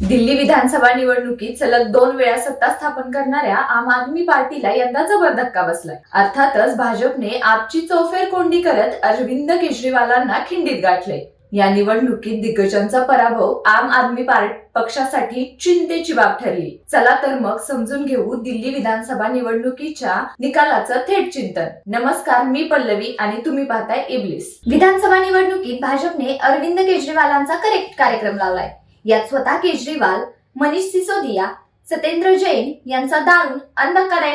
दिल्ली विधानसभा निवडणुकीत सलग दोन वेळा सत्ता स्थापन करणाऱ्या आम आदमी पार्टीला यंदा जबर धक्का बसलाय. अर्थातच भाजपने आपची चौफेर कोंडी करत अरविंद केजरीवालांना खिंडीत गाठले या निवडणुकीत दिग्गजांचा पराभव आम आदमी पक्षासाठी चिंतेची बाब ठरली. चला तर मग समजून घेऊ दिल्ली विधानसभा निवडणुकीच्या निकालाचं थेट चिंतन. नमस्कार मी पल्लवी आणि तुम्ही पाहताय इब्लिस. विधानसभा निवडणुकीत भाजपने अरविंद केजरीवालांचा करेक्ट कार्यक्रम लावलाय. यात स्वतः केजरीवाल मनीष सिसोदिया सत्येंद्र जैन यांचा दारुण आणि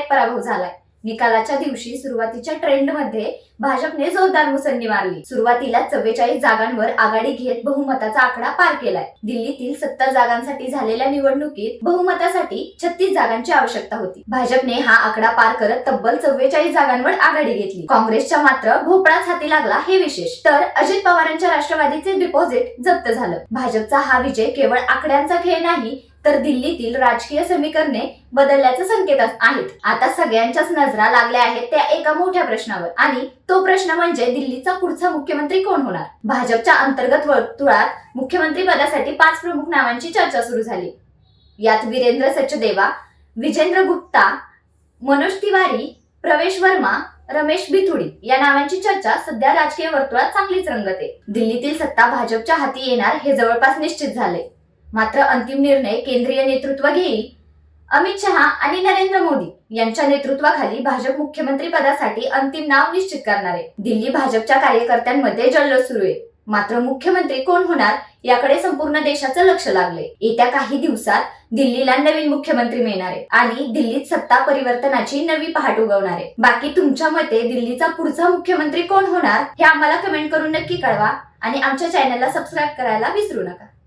पराभव झालाय. निकालाच्या दिवशी सुरुवातीच्या ट्रेंडमध्ये भाजपने जोरदार मुसंडी मारली. सुरुवातीला चव्वेचाळीस जागांवर आघाडी घेत बहुमताचा आकडा पार केलाय. दिल्लीतील सत्तर जागांसाठी झालेल्या निवडणुकीत बहुमतासाठी छत्तीस जागांची आवश्यकता होती. भाजपने हा आकडा पार करत तब्बल चव्वेचाळीस जागांवर आघाडी घेतली. काँग्रेसच्या मात्र भोपळाच हाती लागला हे विशेष. तर अजित पवारांच्या राष्ट्रवादीचे डिपॉझिट जप्त झालं. भाजपचा हा विजय केवळ आकड्यांचा खेळ नाही तर दिल्लीतील राजकीय समीकरणे बदलल्याचे संकेत आहेत. आता सगळ्यांच्याच नजरा लागल्या आहेत त्या एका मोठ्या प्रश्नावर. आणि तो प्रश्न म्हणजे दिल्लीचा पुढचा मुख्यमंत्री कोण होणार? भाजपच्या अंतर्गत वर्तुळात मुख्यमंत्री पदासाठी पाच प्रमुख नावांची चर्चा सुरू झाली. यात वीरेंद्र सचदेवा विजेंद्र गुप्ता मनोज तिवारी प्रवेश वर्मा रमेश बिथुडी या नावांची चर्चा सध्या राजकीय वर्तुळात चांगलीच रंगते. दिल्लीतील सत्ता भाजपच्या हाती येणार हे जवळपास निश्चित झाले मात्र अंतिम निर्णय केंद्रीय नेतृत्व घेईल. अमित शहा आणि नरेंद्र मोदी यांच्या नेतृत्वाखाली भाजप मुख्यमंत्री पदासाठी अंतिम नाव निश्चित करणार आहे. दिल्ली भाजपच्या कार्यकर्त्यांमध्ये जल्लोष सुरू आहे. मात्र मुख्यमंत्री कोण होणार याकडे संपूर्ण देशाचं लक्ष लागले येत्या काही दिवसात दिल्लीला नवीन मुख्यमंत्री मिळणार आहे आणि दिल्लीत सत्ता परिवर्तनाची नवी पहाट उगवणार आहे. बाकी तुमच्या मते दिल्लीचा पुढचा मुख्यमंत्री कोण होणार हे आम्हाला कमेंट करून नक्की कळवा आणि आमच्या चॅनलला सबस्क्राईब करायला विसरू नका.